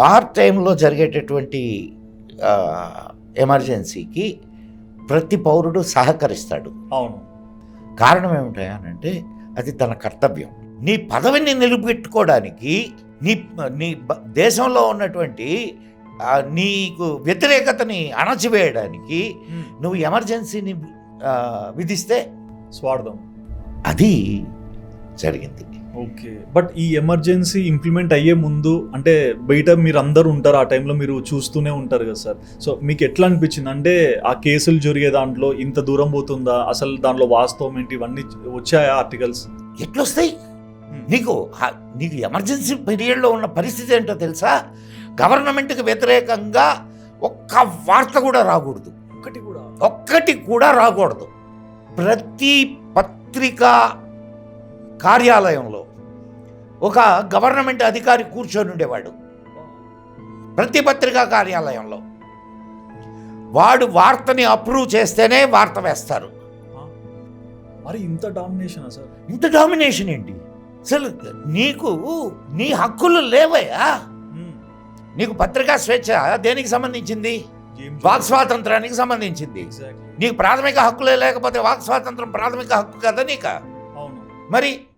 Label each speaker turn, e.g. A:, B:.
A: War టైంలో జరిగేటటువంటి ఎమర్జెన్సీకి ప్రతి పౌరుడు సహకరిస్తాడు.
B: అవును.
A: కారణం ఏమిటంటే అది తన కర్తవ్యం. నీ పదవిని నిలబెట్టుకోవడానికి నీ నీ దేశంలో ఉన్నటువంటి నీకు వ్యతిరేకతని అణచివేయడానికి నువ్వు ఎమర్జెన్సీని విధిస్తే
B: స్వార్థం.
A: అది జరిగింది.
B: ఓకే. బట్ ఈ ఎమర్జెన్సీ ఇంప్లిమెంట్ అయ్యే ముందు అంటే బయట మీరు అందరూ ఉంటారు ఆ టైంలో మీరు చూస్తూనే ఉంటారు కదా సార్. సో మీకు ఎట్లా అనిపించింది? అంటే ఆ కేసులు జరిగే దాంట్లో ఇంత దూరం పోతుందా? అసలు దాంట్లో వాస్తవం ఏంటి? ఇవన్నీ వచ్చాయా ఆర్టికల్స్?
A: ఎట్లొస్తాయి? నీకు నీకు ఎమర్జెన్సీ పీరియడ్లో ఉన్న పరిస్థితి ఏంటో తెలుసా? గవర్నమెంట్కి వ్యతిరేకంగా ఒక్క వార్త కూడా రాకూడదు.
B: ఒకటి కూడా.
A: ఒక్కటి కూడా రాకూడదు. ప్రతి పత్రికా కార్యాలయంలో ఒక గవర్నమెంట్ అధికారి కూర్చొని ఉండేవాడు. ప్రతి పత్రికా కార్యాలయంలో. వాడు వార్తని అప్రూవ్ చేస్తేనే వార్త వేస్తారు.
B: మరి ఇంత డామినేషన్ సార్?
A: ఇంత డామినేషన్ ఏంటి? అసలు నీకు నీ హక్కులు లేవయ్యా నీకు పత్రికా స్వేచ్ఛ దేనికి సంబంధించింది? వాక్ స్వాతంత్రానికి సంబంధించింది. నీకు ప్రాథమిక హక్కులే లేకపోతే వాక్ స్వాతంత్రం ప్రాథమిక హక్కు కదా నీకు? మరి